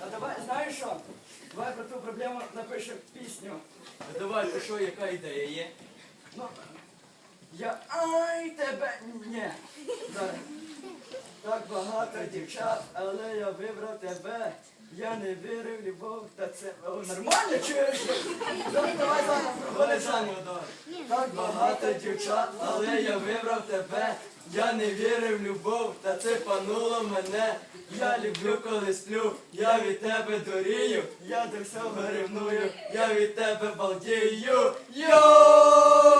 А давай, знаєш що? Давай про ту проблему напишемо пісню. Давай, про що, яка ідея є? Ну, я ай тебе ні. Так. так багато дівчат, але я вибрав тебе. Я не вірив, любов, та це О, нормально чуєш? Давай, давай, давай. Так багато дівчат, але я вибрав тебе. Я не вірив, в любов, та це пануло мене. Я люблю, коли сплю, я від тебе дурію, я до всього ревную, я від тебе балдію. Йоу!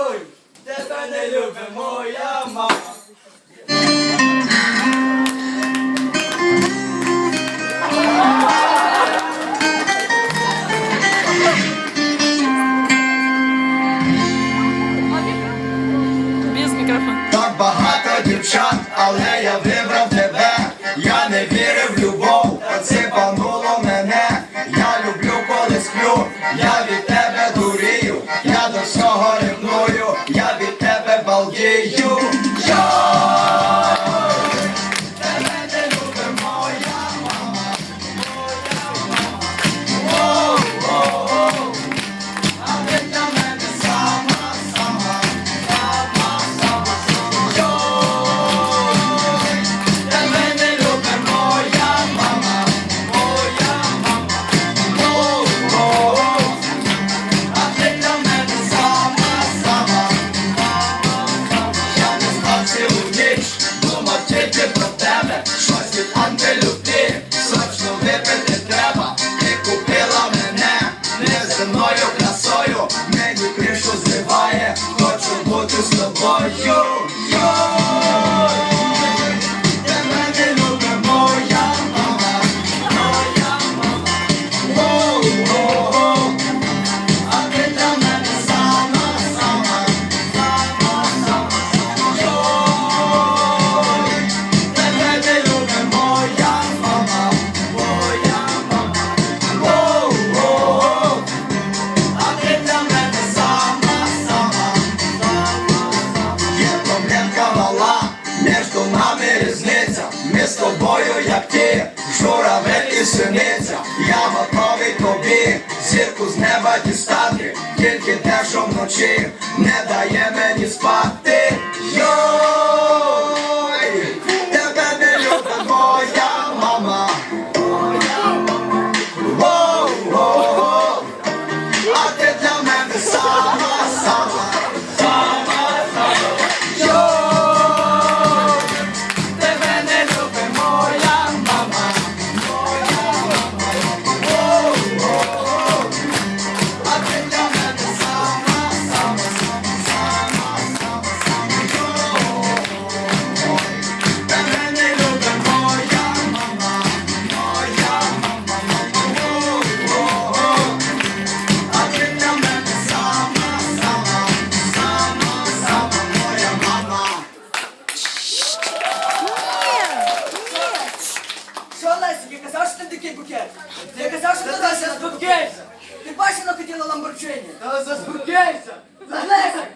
ночі не дає мені спати. Я казав, що туди заспокійся. Ти бачила хотіла ламборчині? Та заспокійся! Занесик!